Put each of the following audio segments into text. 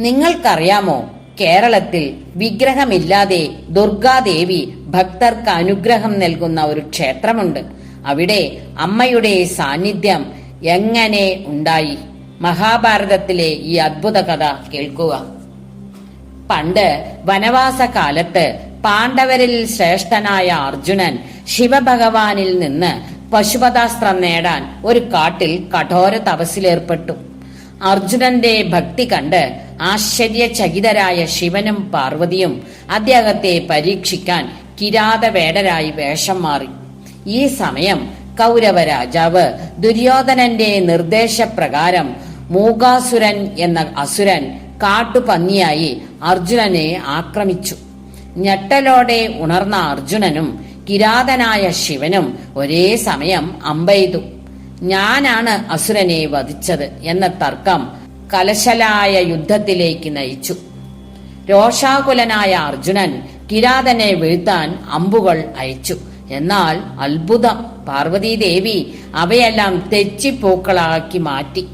നിങ്ങൾക്കറിയാമോ? കേരളത്തിൽ വിഗ്രഹമില്ലാതെ ദുർഗാദേവി ഭക്തർക്ക് അനുഗ്രഹം നൽകുന്ന ഒരു ക്ഷേത്രമുണ്ട്. അവിടെ അമ്മയുടെ സാന്നിധ്യം എങ്ങനെ ഉണ്ടായി? മഹാഭാരതത്തിലെ ഈ അദ്ഭുത കഥ കേൾക്കുക. പണ്ട് വനവാസ കാലത്ത് പാണ്ഡവരിൽ ശ്രേഷ്ഠനായ അർജുനൻ ശിവഭഗവാനിൽ നിന്ന് പശുപതാസ്ത്രം നേടാൻ ഒരു കാട്ടിൽ കഠോര തപസ്സിലേർപ്പെട്ടു. അർജുനന്റെ ഭക്തി കണ്ട് ആശ്ചര്യചകിതരായ ശിവനും പാർവതിയും അദ്ദേഹത്തെ പരീക്ഷിക്കാൻ കിരാതവേടരായി വേഷം മാറി. ഈ സമയം കൗരവ രാജാവ് ദുര്യോധനന്റെ നിർദ്ദേശപ്രകാരം മൂകാസുരൻ എന്ന അസുരൻ കാട്ടുപന്നിയായി അർജുനനെ ആക്രമിച്ചു. ഞെട്ടലോടെ ഉണർന്ന അർജുനനും കിരാതനായ ശിവനും ഒരേ സമയം അമ്പെയ്തു. ഞാനാണ് അസുരനെ വധിച്ചത് എന്ന തർക്കം കലശലായ യുദ്ധത്തിലേക്ക് നയിച്ചു. രോഷാകുലനായ അർജുനൻ കിരാതനെ വീഴ്ത്താൻ അമ്പുകൾ അയച്ചു. എന്നാൽ അത്ഭുതം. പാർവതീദേവി അവയെല്ലാം തെച്ചിപ്പൂക്കളാക്കി മാറ്റി.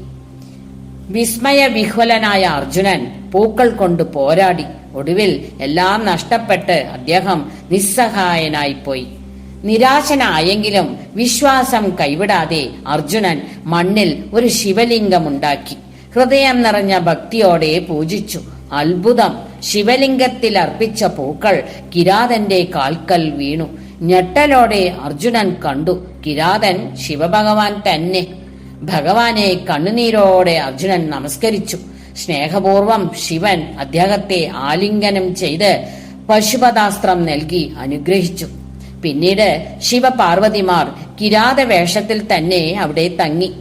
വിസ്മയ വിഹ്വലനായ അർജുനൻ പൂക്കൾ കൊണ്ട് പോരാടി. ഒടുവിൽ എല്ലാം നഷ്ടപ്പെട്ട് അദ്ദേഹം നിസ്സഹായനായിപ്പോയി. നിരാശനായെങ്കിലും വിശ്വാസം കൈവിടാതെ അർജുനൻ മണ്ണിൽ ഒരു ശിവലിംഗമുണ്ടാക്കി. ഹൃദയം നിറഞ്ഞ ഭക്തിയോടെ പൂജിച്ചു. അത്ഭുതം. ശിവലിംഗത്തിൽ അർപ്പിച്ച പൂക്കൾ കിരാതന്റെ കാൽക്കൽ വീണു. ഞെട്ടലോടെ അർജുനൻ കണ്ടു. കിരാതൻ ശിവഭഗവാൻ തന്നെ. ഭഗവാനെ കണ്ണുനീരോടെ അർജുനൻ നമസ്കരിച്ചു. സ്നേഹപൂർവം ശിവൻ അദ്ദേഹത്തെ ആലിംഗനം ചെയ്ത് പശുപദാസ്ത്രം നൽകി അനുഗ്രഹിച്ചു. പിന്നീട് ശിവപാർവതിമാർ കിരാത വേഷത്തിൽ തന്നെ അവിടെ തങ്ങി.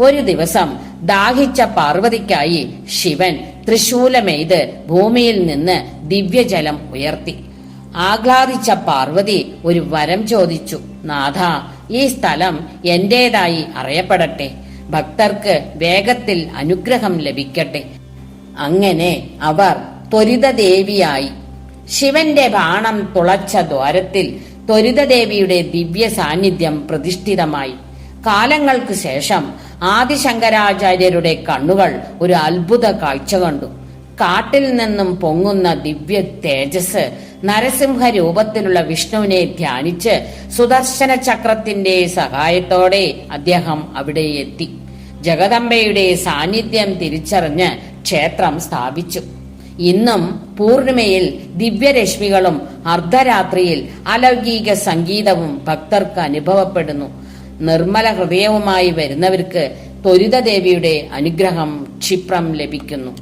ഒരു ദിവസം ദാഹിച്ച പാർവതിക്കായി ശിവൻ തൃശൂലമെയ്ത് ഭൂമിയിൽ നിന്ന് ദിവ്യജലം ഉയർത്തി. ആഹ്ലാദിച്ച പാർവതി ഒരു വരം ചോദിച്ചു നാഥ ഈ സ്ഥലം എന്റേതായി അറിയപ്പെടട്ടെ. ഭക്തർക്ക് വേഗത്തിൽ അനുഗ്രഹം ലഭിക്കട്ടെ. അങ്ങനെ അവർ ത്വരിതദേവിയായി. ശിവന്റെ ബാണം തുളച്ച ദ്വാരത്തിൽ ത്വരിതദേവിയുടെ ദിവ്യ സാന്നിധ്യം പ്രതിഷ്ഠിതമായി. കാലങ്ങൾക്ക് ശേഷം ആദിശങ്കരാചാര്യരുടെ കണ്ണുകൾ ഒരു അത്ഭുത കാഴ്ച കണ്ടു. കാട്ടിൽ നിന്നും പൊങ്ങുന്ന ദിവ്യ തേജസ് നരസിംഹ രൂപത്തിലുള്ള വിഷ്ണുവിനെ ധ്യാനിച്ച് സുദർശന ചക്രത്തിന്റെ സഹായത്തോടെ അദ്ദേഹം അവിടെ എത്തി. ജഗദംബയുടെ സാന്നിധ്യം തിരിച്ചറിഞ്ഞ് ക്ഷേത്രം സ്ഥാപിച്ചു. ഇന്നും പൂർണിമയിൽ ദിവ്യരശ്മികളും അർദ്ധരാത്രിയിൽ അലൗകിക സംഗീതവും ഭക്തർക്ക് അനുഭവപ്പെടുന്നു. നിർമ്മല ഹൃദയവുമായി വരുന്നവർക്ക് ത്വരിതദേവിയുടെ അനുഗ്രഹം ക്ഷിപ്രം ലഭിക്കുന്നു.